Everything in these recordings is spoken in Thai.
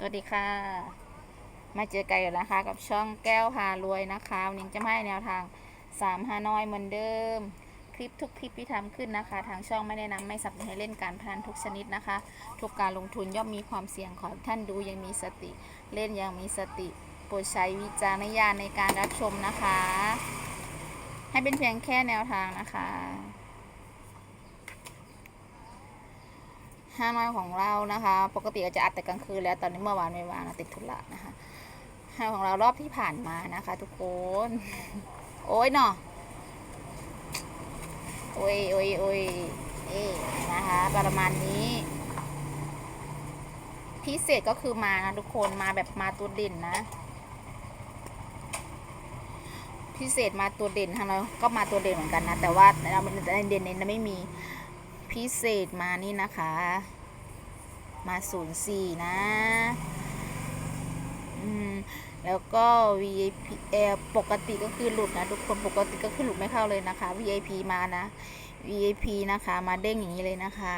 สวัสดีค่ะ มาเจอกันแล้วนะคะ กับช่องแก้วพารวยนะคะวันนี้จะให้แนวทาง3ฮานอยเหมือนเดิม คลิปทุกคลิปที่ทำขึ้นนะคะ ทางช่องไม่แนะนำไม่สนับสนุนให้เล่นการพนันทุกชนิดนะคะ ทุกการลงทุนย่อมมีความเสี่ยงขอท่านดูยังมีสติ เล่นยังมีสติโปรดใช้วิจารณญาณในการรับชมนะคะ ให้เป็นเพียงแค่แนวทางนะคะ ห้าน้อยของเรานะคะ ปกติเราจะอัดแต่กลางคืนแล้วตอนนี้เมื่อวานไม่วางนะติดธุระนะคะห้าของเรารอบที่ผ่านมานะคะ ทุกคน โอ้ยเนาะโอ้ยโอ้ยโอ้ยเอ๊นะคะ ประมาณนี้ พิเศษก็คือมานะทุกคนมาแบบมาตัวเด่นนะ พิเศษมาตัวเด่นทางเราก็มาตัวเด่นเหมือนกันนะ แต่ว่าเราในเด่นเน้นไม่มีพิเศษมานี่นะคะ มาศูนย์สี่นะอืมแล้วก็ VIP เออปกติก็คือหลุดนะทุกคนปกติก็คือหลุดไม่เข้าเลยนะคะ VIP มานะ VIP นะคะมาเด้งอย่างนี้เลยนะคะ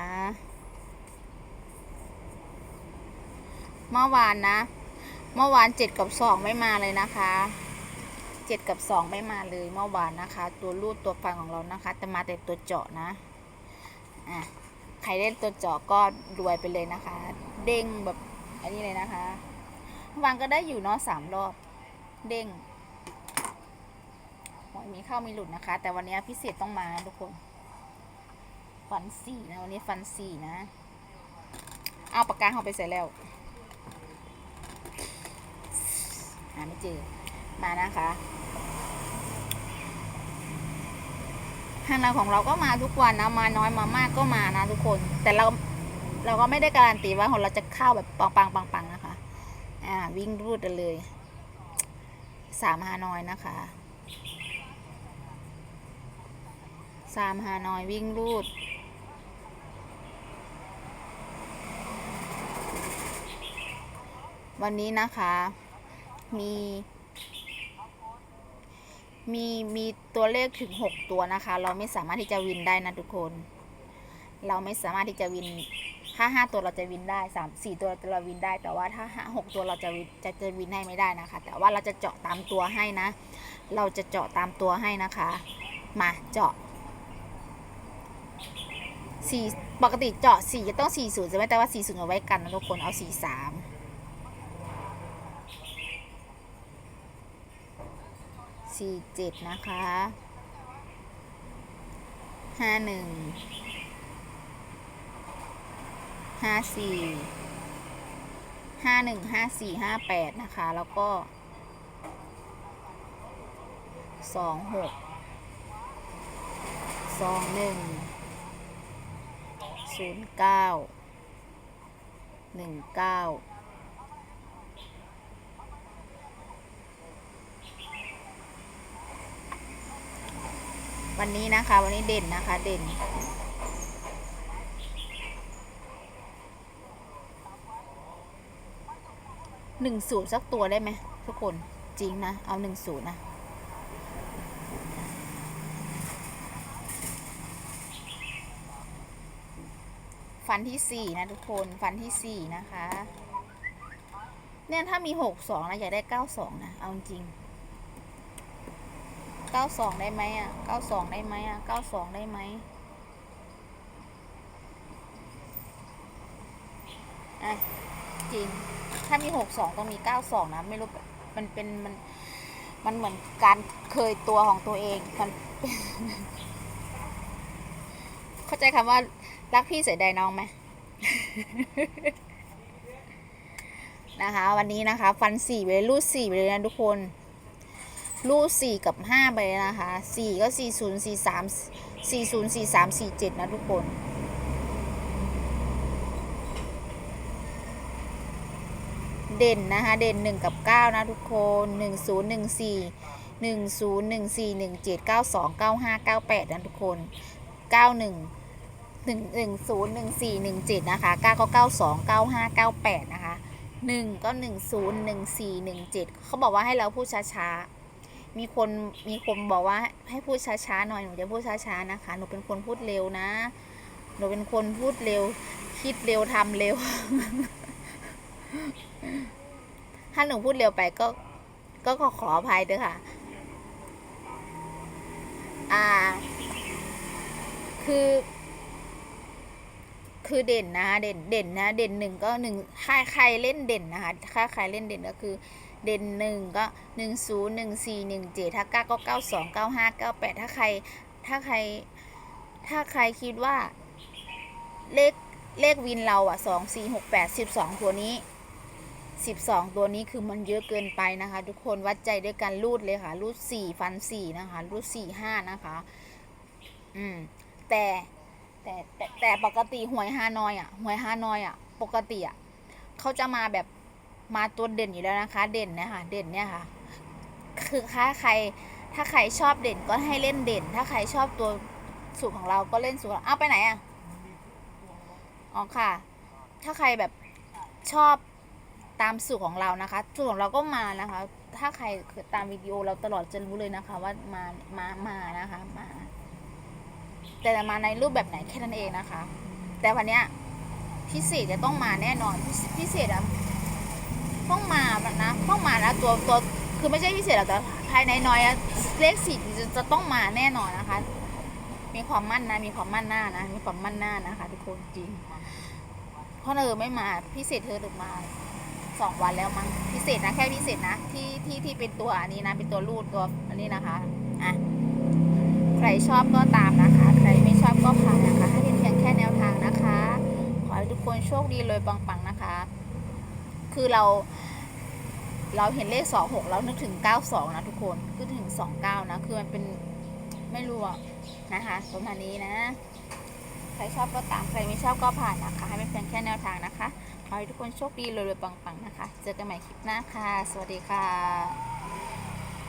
เมื่อวานนะ เมื่อวานเจ็ดกับสองไม่มาเลยนะคะเจ็ดกับสองไม่มาเลยเมื่อวานนะคะ ตัวรูดตัวฟังของเรานะคะ แต่มาแต่ตัวเจาะนะอะ ใครเล่นตัวเจาะก็รวยไปเลยนะคะ เด้งแบบอันนี้เลยนะคะวานก็ได้อยู่เนาะสามรอบ เด้งหวยมีเข้ามีหลุดนะคะ แต่วันนี้พิเศษต้องมาทุกคน ฟันสี่นะ วันนี้ฟันสี่นะ เอาปากกาเขาไปใส่แล้ว หาไม่เจอ มานะคะ ทางเราของเราก็มาทุกวันนะมาน้อยมามากก็มานะทุกคน แต่เราเราก็ไม่ได้การันตีว่าของเราจะเข้าแบบปังปังปังปังนะคะ อ่า วิ่งรูดกันเลยสามฮานอยนะคะสามฮานอยวิ่งรูดวันนี้นะคะ มี มีมีตัวเลขถึง 6 ตัวนะคะ เราไม่สามารถที่จะวินได้นะทุกคน เราไม่สามารถที่จะวินถ้า5ตัวเราจะวินได้3 4ตัวเราวินได้ แต่ว่าถ้าห้าหกตัวเราจะวินจะจะวินให้ไม่ได้นะคะ แต่ว่าเราจะเจาะตามตัวให้นะ เราจะเจาะตามตัวให้นะคะ มาเจาะสี่ปกติเจาะสี่จะต้องสี่ศูนย์ใช่ไหมแต่ว่าสี่ศูนย์เอาไว้กันนะทุกคนเอาสี่สาม สี่เจ็ดนะคะห้าหนึ่งห้าสี่ห้าหนึ่งห้าสี่ห้าแปดนะคะ แล้วก็สองหกสองหนึ่งศูนย์เก้าหนึ่งเก้า วันนี้นะคะ วันนี้เด่นนะคะ เด่น หนึ่งศูนย์สักตัวได้ไหมทุกคนจริงนะ เอาหนึ่งศูนย์นะฟันที่สี่นะทุกคนฟันที่สี่นะคะ เนี่ยถ้ามีหกสองนะอยากได้เก้าสองนะ เอาจริง เก้าสองได้ไหมอะเก้าสองได้ไหมอะเก้าสองได้ไหมอะจริง ถ้ามีหกสองต้องมีเก้าสองนะ ไม่รู้ มันเป็นมัน มันเหมือนการเคยตัวของตัวเอง มัน เข้าใจคำว่า รักพี่เสียดายน้องไหมนะคะ วันนี้นะคะ ฟันสี่ไปเลยรูดสี่ไปเลยนะทุกคน รูสี่กับห้าไปเลยนะคะสี่ก็สี่ศูนย์สี่สามสี่ศูนย์สี่สามสี่เจ็ดนะทุกคนเด่นนะคะเด่นหนึ่งกับเก้านะทุกคนหนึ่งศูนย์หนึ่งสี่หนึ่งศูนย์หนึ่งสี่หนึ่งเจ็ดเก้าสองเก้าห้าเก้าแปดนะทุกคนเก้าหนึ่งหนึ่งหนึ่งศูนย์หนึ่งสี่หนึ่งเจ็ดนะคะเก้าก็เก้าสองเก้าห้าเก้าแปดนะคะหนึ่งก็หนึ่งศูนย์หนึ่งสี่หนึ่งเจ็ดเขาบอกว่าให้เราพูดช้าๆ มีคนมีคนบอกว่าให้พูดช้าๆหน่อยหนูจะพูดช้าๆนะคะ หนูเป็นคนพูดเร็วนะ หนูเป็นคนพูดเร็ว คิดเร็วทำเร็ว ถ้าหนูพูดเร็วไปก็ ก็ขอขออภัยด้วยค่ะ อ่า คือ คือเด่นนะคะเด่นเด่นนะ เด่นหนึ่งก็หนึ่งใครใครเล่นเด่นนะคะถ้าใครเล่นเด่นก็คือ เด่นหนึ่งก็หนึ่งศูนย์หนึ่งสี่หนึ่งเจ็ดถ้าเก้าก็เก้าสองเก้าห้าเก้าแปดถ้าใคร ถ้าใคร ถ้าใครคิดว่า เลข เลขวินเราอะสองสี่หกแปดสิบสองตัวนี้สิบสองตัวนี้คือมันเยอะเกินไปนะคะ ทุกคนวัดใจด้วยกันรูดเลยค่ะ รูดสี่ฟันสี่นะคะ รูดสี่ห้านะคะ อืมแต่แต่แต่แต่ปกติหวยฮานอยอะหวยฮานอยอะ ปกติอะเขาจะมาแบบ มาตัวเด่นอยู่แล้วนะคะ เด่นเนี่ยค่ะเด่นเนี่ยค่ะ คือถ้าใครถ้าใครชอบเด่นก็ให้เล่นเด่น ถ้าใครชอบตัวสูตรของเราก็เล่นสูตรของเอาไปไหนอะอ๋อค่ะ ถ้าใครแบบชอบตามสูตรของเรานะคะ สูตรของเราก็มานะคะ ถ้าใครตามวิดีโอเราตลอดจะรู้เลยนะคะ ว่ามามามานะคะมา แต่มาในรูปแบบไหนแค่นั้นเองนะคะ แต่วันเนี้ยพิเศษจะต้องมาแน่นอนพิพิเศษอะ ต้องมาแบบนะต้องมานะตัวตัวคือไม่ใช่พิเศษหรอกแต่ภายในน้อยอะเลขสี่จะจะต้องมาแน่นอนนะคะ มีความมั่นนะ มีความมั่นหน้านะ มีความมั่นหน้านะคะทุกคนจริงเพราะเธอไม่มาพิเศษเธอถึงมาสองวันแล้วมั้งพิเศษนะแค่พิเศษนะที่ที่ที่เป็นตัวอันนี้นะเป็นตัวรูดตัวอันนี้นะคะอะใครชอบก็ตามนะคะ ใครไม่ชอบก็ผ่านนะคะให้เป็นเพียงแค่แนวทางนะคะ ขอให้ทุกคนโชคดีเลยปัง คือเรา เราเห็นเลขสองหกแล้วนึกถึงเก้าสองนะทุกคนคือถึงสองเก้านะ คือมันเป็นไม่รู้อะนะคะประมาณนี้นะ ใครชอบก็ตามใครไม่ชอบก็ผ่านนะคะ ให้เป็นเพียงแค่แนวทางนะคะขอให้ทุกคนโชคดีรวยๆปังๆนะคะ เจอกันใหม่คลิปหน้าค่ะ สวัสดีค่ะ